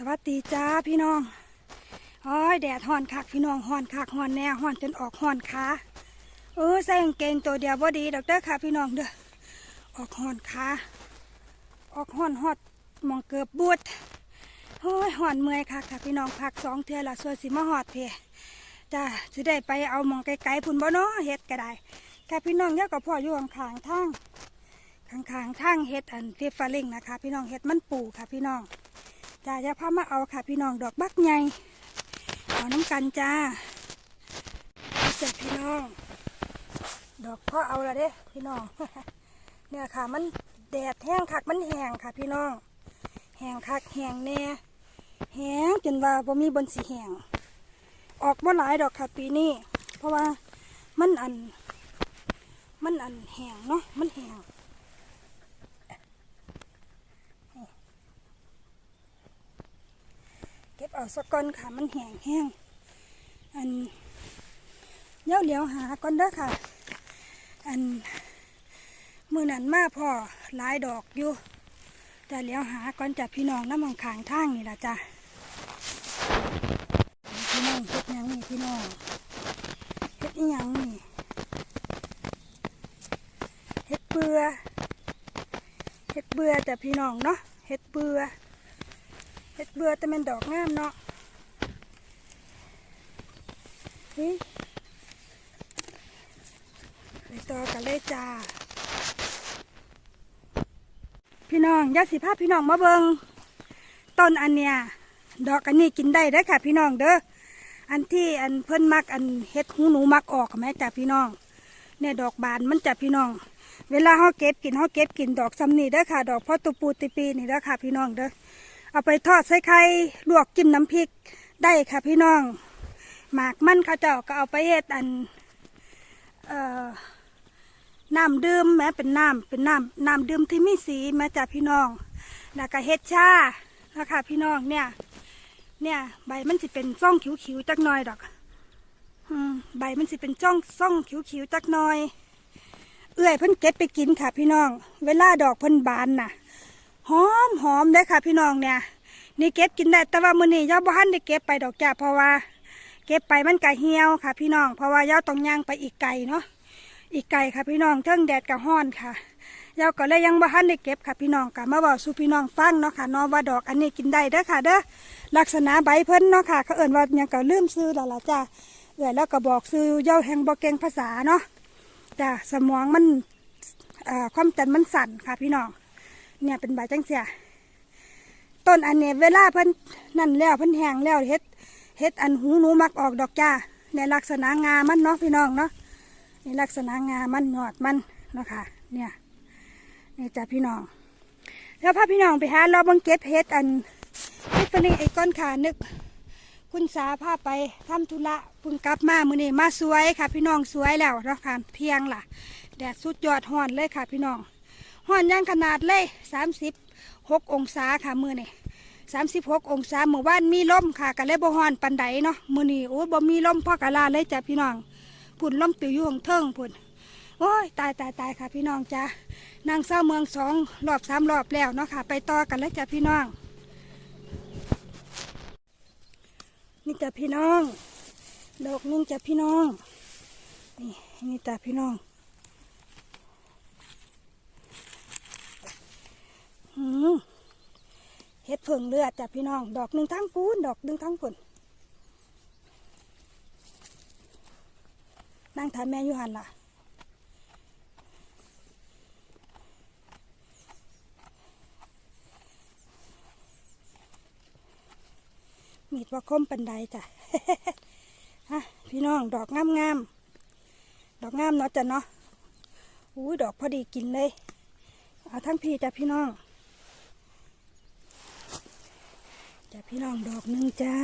สวัสดีจ้าพี่น้องโอ้ยแดดฮอนคักพี่น้องฮอนคักฮอนแน่ฮอนจนออกฮอนขาเออใส่กางเกงตัวเดียวบ่ดีดอกเด้อค่ะพี่น้องเด้อออกฮอนขาออกฮอนฮอดมองเกือบบูดโอ้ยฮอนเมื่อยคักค่ะพี่น้องพักสองเทือละส่วนสิมาฮอดเพจ้าสิได้ไปเอาหมองไกลๆพุ่นบ่เนาะเฮ็ดก็ได้ค่ะพี่น้องเดี๋ยวก็พ่ออยู่ข้างๆทางข้างๆทางเฮ็ดอันเทฟฟาลิงนะคะ พี่น้องเฮ็ดมันปูค่ะพี่น้อง จ้าจะพามาเอาค่ะ พี่น้องดอกบักใหญ่เอาน้ำกันจ้าจ้าพี่น้อง ดอกพ่อเอาละเด้พี่น้อง เนี่ยค่ะมันแดดแห้งคักมันแห้งค่ะ พี่น้อง แห้งคักแห้งแน่แห้งจนว่าบ่มีบนสีแห้งออกบ่หลายดอกค่ะปีนี้ เพราะว่ามันอัน มันอันแห้งเนาะมันแห้ง เก็บเอาสกอนค่ะมันแห้งแห้งอันเลี้ยวเหลียวหาก่อนเด้อค่ะ อันมือนันมาพ่อหลายดอกอยู่แต่เลี้ยวหาก่อนจับพี่น้องน้ำมังขางทางนี่ละจ้ะพี่น้องเฮ็ดยังนี่พี่น้องเฮ็ดอีหยังนี่เฮ็ดเบื่อเฮ็ดเบื่อจ้ะพี่น้องเนาะเฮ็ดเบื่อ เฮ็ดเบื่อแต่มันดอกงามเนาะเฮ้ยไปต่อกันเลยจ้า พี่น้องยาสิภาพี่น้องมาเบิงต้นอันเนี้ยดอกอันนี้กินได้เด้ค่ะ พี่น้องเด้ออันที่อันเพิ่นมักอันเฮ็ดหูหนูมักออกไหมจ้ะพี่น้องเนี่ยดอกบานมันจ้ะพี่น้อง เวลาเฮาเก็บกินเฮาเก็บกินดอกซ้ำนี่เด้อค่ะ ดอกพ่อตุปูติปีนี่เด้อค่ะ พี่น้องเด้อ เอาไปทอดใส่ไข่ลวกจิ้มน้ำพริกได้ค่ะพี่น้อง หมากมันเขาเจ้าก็เอาไปเฮ็ดอันออน้ำดื่มแม้เป็นน้ำเป็นน้ำน้ำดื่มที่มีสีแม้จากพี่น้องแล้วก็เฮ็ดชานะคะพี่น้องเนี่ย เนี่ยใบมันสิเป็นซ่องขิวๆจักหน่อยดอกอใบมันสิเป็นจ้องซ่องขิวๆจักหน่อย เอื้อยเพิ่นเก็บไปกินค่ะพี่น้อง เวลาดอกเพิ่นบานน่ะ หอมหอมได้ค่ะ พี่น้องเนี่ยนี่เก็บกินได้แต่ว่ามื้อนี้ย่าบ่ทันได้เก็บไปดอกจ้าเพราะว่า เก็บไปมันก็เหี่ยวค่ะ พี่น้องเพราะว่าย่าต้องย่างไปอีกไกลเนาะอีกไกลค่ะพี่น้องเทิงแดดกับห้อนค่ะย่าก็เลยยังบ่ทันได้เก็บค่ะพี่น้องก็มาบอกสู่พี่น้องฟังเนาะค่ะเนาะว่าดอกอันนี้กินได้เด้อค่ะเด้อลักษณะใบเพิ่นเนาะค่ะเขาเอิ่นว่ายังก็ลืมซื้อแล้วล่ะจ้าเอื้อแล้วก็บอกซื้อย่าแห่งบ่เก่งภาษาเนาะจ้าสมองมันความจำมันสั่นค่ะพี่น้อง เนี่ยเป็นใบจังเสียต้นอันเนี้ยเวลาเพิ่นนั่นแล้วเพิ่นแห้งแล้วเฮ็ดเฮ็ดอันหูหนูมักออกดอกจ้าในลักษณะงามันเนาะพี่น้องเนาะในลักษณะงามันยอดมันเนาะค่ะเนี่ยนี่จ้าพี่น้อง แล้วพาพี่น้องไปหาเราบังเก็บเฮ็ดอันเฮ็ดตัวนี้ไอ้ก้อนขานึก คุณสาพาไปทำธุระพิ่งกลับมามื้อนี้มาสวยค่ะ พี่น้องสวยแล้วเนาะค่ะเที่ยงล่ะแดดสุดยอดฮ้อนเลยค่ะพี่น้อง ห้อนย่างขนาดเลยสามสิบหกองศาค่ะมือนี่สามสิบหกองศาเมื่อวานมีลมค่ะก็เลยบ่ฮ้อนปันไดเนาะมือนี่โอ้บ่มีลมพ่อกะลาเลยจ้ะพี่น้องพุ่นลมติวอยู่ของเทิงพุ่นโอ้ยตายตายตายค่ะพี่น้องจ้ะนางเศร้าเมืองสองรอบสามรอบแล้วเนาะค่ะ ไปต่อกันเลยจ้ะพี่น้อง นี่จ้ะพี่น้องดอกนึงจ้ะพี่น้อง นี่นี่จ้ะพี่น้อง อืม เฮ็ดเผิงเลือดจ้ะพี่น้อง ดอกหนึ่งทั้งปูนดอกหนึ่งทั้งผลนั่งทานแม่ยูหันล่ะ มีดว่าคมปันไดจ้ะฮะพี่น้องดอกงามงามๆดอกงามเนาะจ้ะเนาะอุ้ยดอกพอดีกินเลย เอาทั้งพี่จ้ะพี่น้อง จ้ะพี่น้องดอกหนึ่งจ้า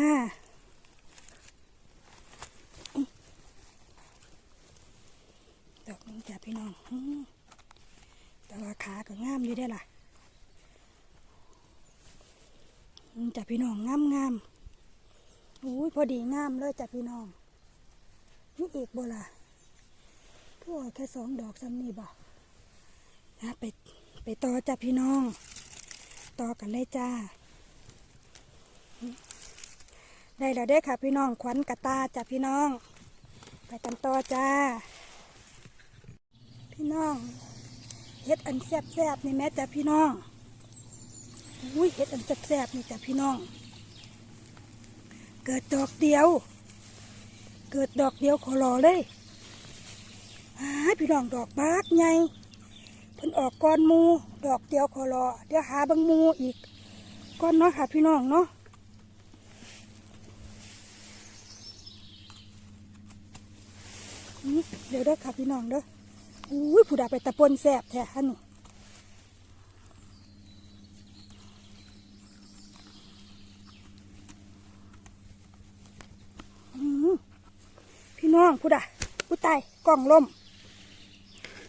ดอกหนึ่งจ้ะพี่น้องแต่ว่าขาก็งามอยู่ได้ล่ะจ้ะพี่น้องงามงามอุ้ยพอดีงามเลยจ้ะพี่น้องนี่อีกบ่ล่ะก็แค่สองดอกซ้ำนี่บ่นะไปไปต่อจ้ะพี่น้อง ต่อกันเลยจ้า ได้แล้วเด้ค่ะพี่น้องขวัญกระตาจ้ะพี่น้อง ไปกันต่อจ้า พี่น้องเฮ็ดอันแซบๆนี่แม่จ้ะพี่น้องอุ้ยเฮ็ดอันแซ่บๆนี่จ้ะพี่น้อง เกิดดอกเดียว เกิดดอกเดียวขอรอเลยหาพี่น้องดอกบากใหญ่เพิ่นออกก้อนมู ดอกเดียวขอรอเดี๋ยวหาบางมูอีกก้อนเนาะค่ะพี่น้องเนาะอืม เดี๋ยวเด้ค่ะพี่น้องเด้ออุ้ยผู้ใดไปตะปนแสบแท้ฮะนี่พี่น้องผู้ใดผู้ตายกล่องล่ม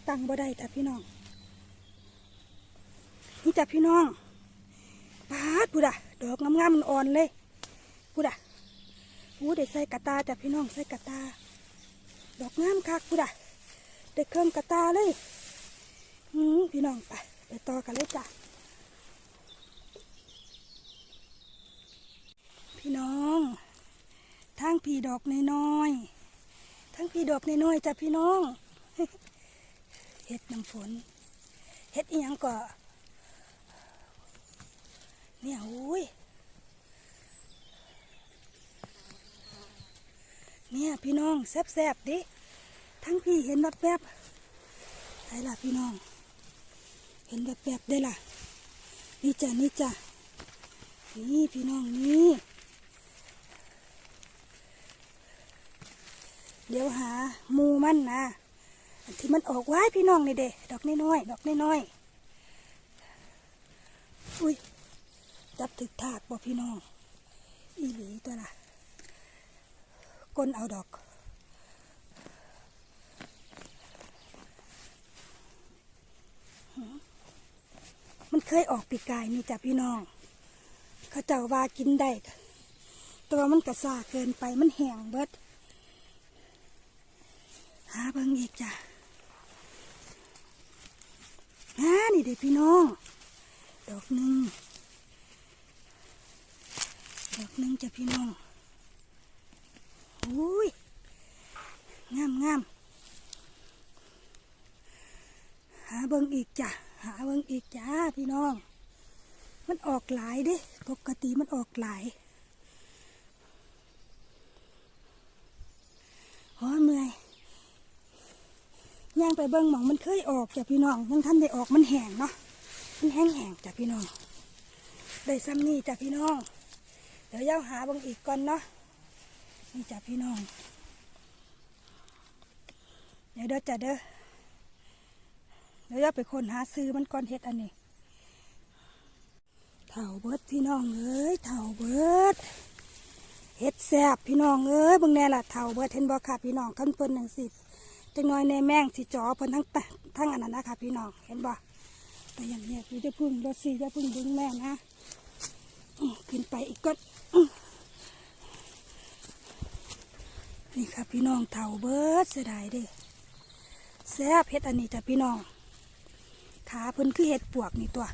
ตั้งบ่ได้จ้ะพี่น้อง นี่จ้ะพี่น้องปาดผู้ใดดอกงามๆมันอ่อนเลยผู้ใดอู้ได้ใส่กระตาจ้ะพี่น้องใส่กระตา ดอกงามคักผู้ใดได้เครื่องกระตาเลยอืมพี่น้องไปไปต่อกันเลยจ้ะพี่น้องทางพี่ดอกน้อยๆทั้งพี่ดอกน้อยๆจ้ะพี่น้องเฮ็ดน้ำฝนเฮ็ดอีหยังก็เนี่ยอุ้ย เนี่ยพี่น้องแซ่บๆดิทั้งพี่เห็นแบบแบบได้ล่ะพี่น้อง เห็นแบบแบบได้ล่ะ นี่จ้ะนี่จ้ะนี่พี่น้องนี่เดี๋ยวหามูมันนะที่มันออกไว้พี่น้องนี่เด้ดอกน้อยๆดอกน้อยๆอุ้ยจับถึกถากบ่พี่น้อง อีหลีตัวล่ะ ก้นเอาดอกมันเคยออกปีกายนี่จ้ะพี่น้อง เขาเจ้าว่ากินได้แตัวามันกระซาเกินไปมันแห้งเบิด หาเบิ่งอีกจ้ะอ่านี่เด็กพี่น้อง ดอกหนึ่งดอกหนึ่งจ้ะพี่น้อง อุ้ยงามงามหาเบิ่งอีกจ้ะ หาเบิ่งอีกจ้าพี่น้อง มันออกหลายด้ปกติมันออกหลายโอ้เมื่อยย่างไปเบิ่งหมองมันเคยออกจ้ะพี่น้องยังท่านได้ออกมันแห้งเนาะมันแห้งแห้งจ้ะพี่น้อง ได้ซ้ำนี่จ้ะพี่น้อง เดี๋ยวย่าหาเบิ่งอีกก่อนเนาะ นี่จ้ะพี่น้อง เดี๋ยวเด้อจ้ะเด้อเดี๋ยวไปคนหาซื้อมันก่อนเฮ็ดอันนี้เถาเบิดพี่น้องเอ้ยเถาเบิดเฮ็ดแซบพี่น้องเอ้ยบิ่งแน่ล่ะเถาเบิดเห็นบ่ค่ะพี่น้องขั้นเพิ่นหนึ่งสิบจังน้อยในแมงสิจอเพิ่นทั้งตะทั้งอันนั้นนะคะพี่น้องเห็นบ่แต่อย่างเนี้ยพี่จะพึ่งรถสีจะพึ่งดึงแม่นะขึ้นไปอีกก็อื้อ นี่ค่ะพี่น้องเถาเบิดเสียดายเด้แซ่บเห็ดอันนี้จ้ะพี่น้องขาเพิ่นคือเห็ดปวกนี่ตัว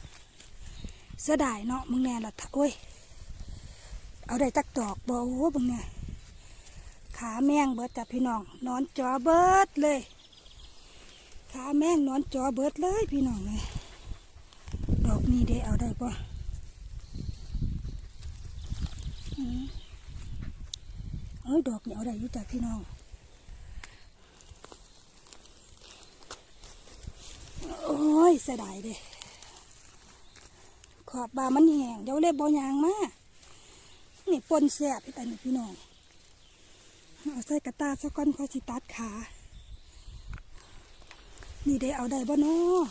เสียดายเนาะมึงแน่ละโอ้ยเอาได้จักดอกบ่โอ้มึงแน่ขาแมงเบิดจ้ะพี่น้องนอนจอเบิดเลย ขาแมงนอนจอเบิดเลยพี่น้องเลยดอกนี้ได้เอาได้ปะอืม เอ้ยดอกนี้เอาได้ยู่จ้ะพี่น้องโอ้ยเสียดายเด้ขอบบามันแห้งเดี๋ยวเล็บบอยางมานี่ปนแสบพี่ตานี่พี่น้องเอาใส่กระตาสักก้อนคอยสิตัดขา นี่ได้เอาได้บ่เนาะ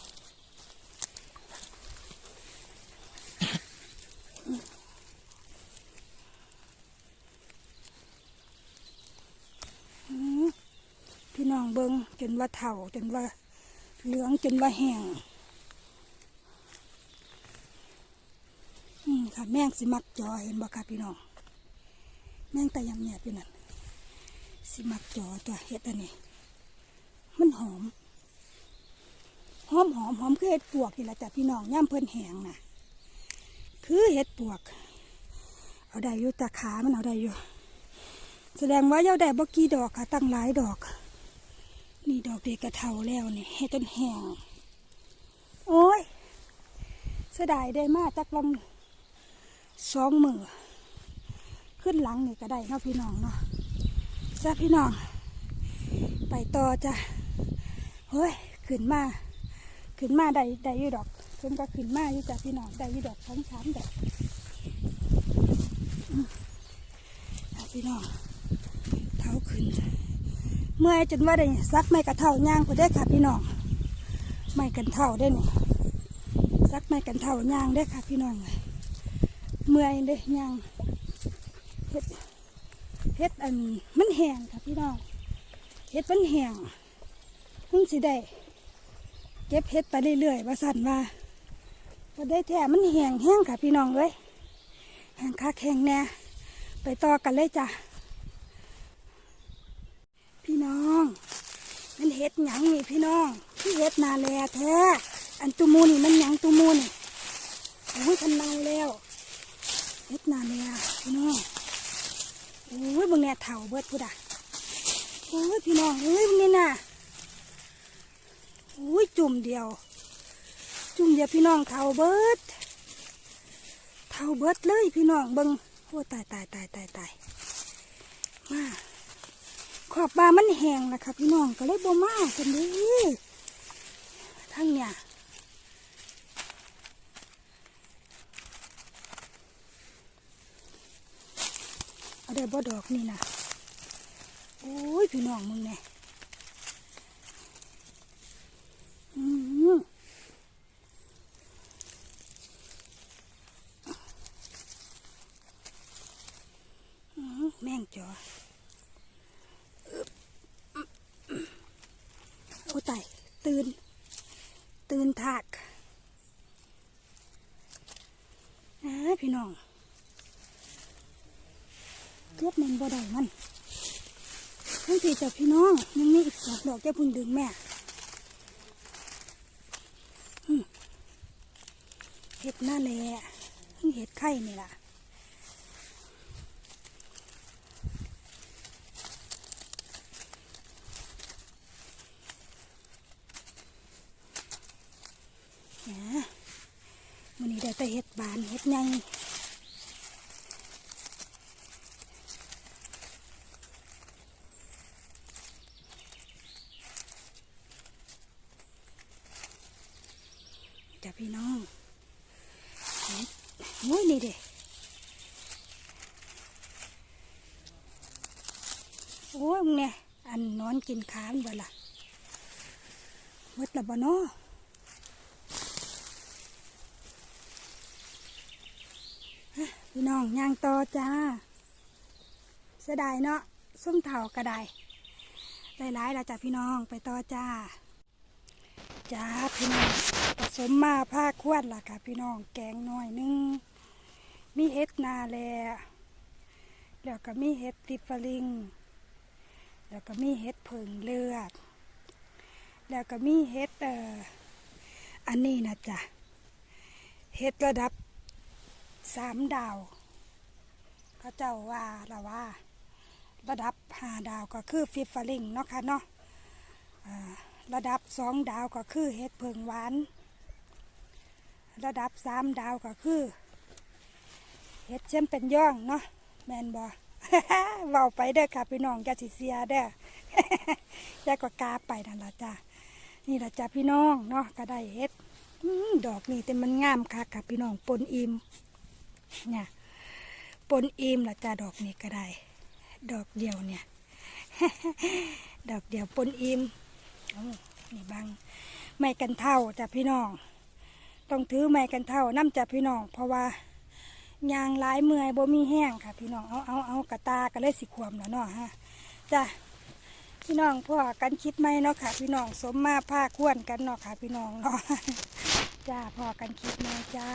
อืมพี่ น้องเบิงจนว่าเถ่าจนว่าเหลืองจนว่าแห้งอืมค่ะแมงสิมักจอเห็นบ่ค่ะพี่น้อง แมงแต่ยังเงียบอยู่นั่นสิมักจอตัวเห็ดอันนี้ มันหอม หอมหอมหอมคือเห็ดปวกนี่แหละจ้ะพี่น้องย่ำเพิ่นแห้งน่ะ คือเห็ดปวก เอาได้อยู่ต่ขามันเอาได้อยู่ แสดงว่าเย้าได้บ่กี่ดอกค่ะ ตั้งหลายดอก นี่ดอกเด็กกระเทาแล้วนี่ให้ต้นแห้งโอ้ยเสียดายได้มากจักลำสองมือขึ้นหลังนี่ก็ได้เนาะพี่น้องเนาะจ้าพี่น้อง ไปต่อจ้ะเฮ้ยขึ้นมาขึ้นมาได้ได้ยู่ดอกเพิ่นก็ขึ้นมาอยู่จ้ะพี่น้องได้ยู่ดอกสองสามดอกอืมอะพี่น้องเท้าขึ้น เมื่อยจนว่าได้ซักไม่กระเท่าย่างพอได้ค่ะพี่น้องไม่กันเท่าได้นี่ซักไม่กันเท่าย่างได้ค่ะพี่น้องเมื่อยเด้ย่างเฮ็ดเฮ็ดอันมันแห้งค่ะพี่น้องเฮ็ดมันแห้งเพิ่งสิได้เก็บเฮ็ดไปเรื่อยๆว่าสั่นว่าพอได้แท้มันแห้งแห้งค่ะพี่น้องเลยแห้งคักแห้งแน่ไปต่อกันเลยจ้ะ พี่น้องมันเห็ดหยังนี่พี่น้องพี่เห็ดนาแลแท้ อันตูมูนี่มันหยังตูมูนี่โอ้ยทันเนาแล้วเห็ดนาแลพี่น้องโอ้ยบางแน่เถ่าเบิดพุดอะโอ้ยพี่น้องเอ้ยบางนี่น่ะโอ้ยจุ่มเดียว จุ่มเดียวพี่น้องเถ่าเบิดเถ่าเบิดเลยพี่น้องเบิงโอ้ตายตายตายตายตายมา ขอบบามันแห้งนะคะพี่น้องก็เลยบ่มากันเดีทั้งเนี่ยเอาได้บ่ดอกนี่นะโอ้ยพี่น้องมึงเนี่ยอืมอืมแม่งจอ โอ้ตายตื่น ตื่นทากนะพี่น้องเก็บมันบ่ ได้มันทั้งที่จ้าพี่น้องยังมีอีกสองดอกแก้พุ่นดึงแม่เห็ดหน้าแหล่ทั้งเห็ดไข่นี่ล่ะนะมันนี้ได้แต่เห็ดบานเห็ดไง จ้ะพี่น้องโอ้ยนี่เด็โอ้ยเนี่ยอันนอนกินค้างบ่ล่ะหมดละบ่นาะพี่น้องย่างต่อจ้าเสียดายเนาะส้มเถากระไดหลายๆแล้วจ้ะพี่น้องไปต่อจ้า จ้าพี่น้องผสมมาผ้าควนล่ะค่ะ พี่น้องแกงหน่อยหนึง มีเห็ดนาแลแล้วก็มีเห็ดติฟลิง แล้วก็มีเห็ดผึ่งเลือด แล้วก็มีเห็ดเอ่ออันนี้นะจ๊ะเห็ดระดับสามดาวเขาเจ้าว่าละว่า ระดับห้าดาวก็คือฟิฟฟลิงเนาะค่ะเนาะอ่า ระดับสองดาวก็คือเห็ดเพิงหวาน ระดับสามดาวก็คือเห็ดเช่นเป็นย่องเนาะแมนบอเว้าไปเด้อค่ะพี่น้องจะสิเสียเด้อย่ก็กาไปนั่นละจ้ะนี่ละจ้ะพี่น้องเนาะก็ได้เห็ดดอกนี่แต่มันงามค่ะค่ะพี่น้องปนอิมเนี่ยปนอิมละจ้าดอกนี้ก็ได้ ดอกเดียวเนี่ย ดอกเดียวปนอิม นี่บังไม้กันเท่าจ้ะพี่น้อง ต้องถือไม้กันเท่าน้ำจ้ะพี่น้อง เพราะว่ายางหลายเมื่อยบ่มีแห้งค่ะ พี่น้องเอาเอาเอากระตาก็เลยสิควมแล้วเนาะฮะจ้ะพี่น้องพ่อกันคิดไหมเนาะค่ะ พี่น้องสมมาผ้าควนกันเนาะค่ะ พี่น้องเนาะจ้าพ่อกันคิดไหมจ้า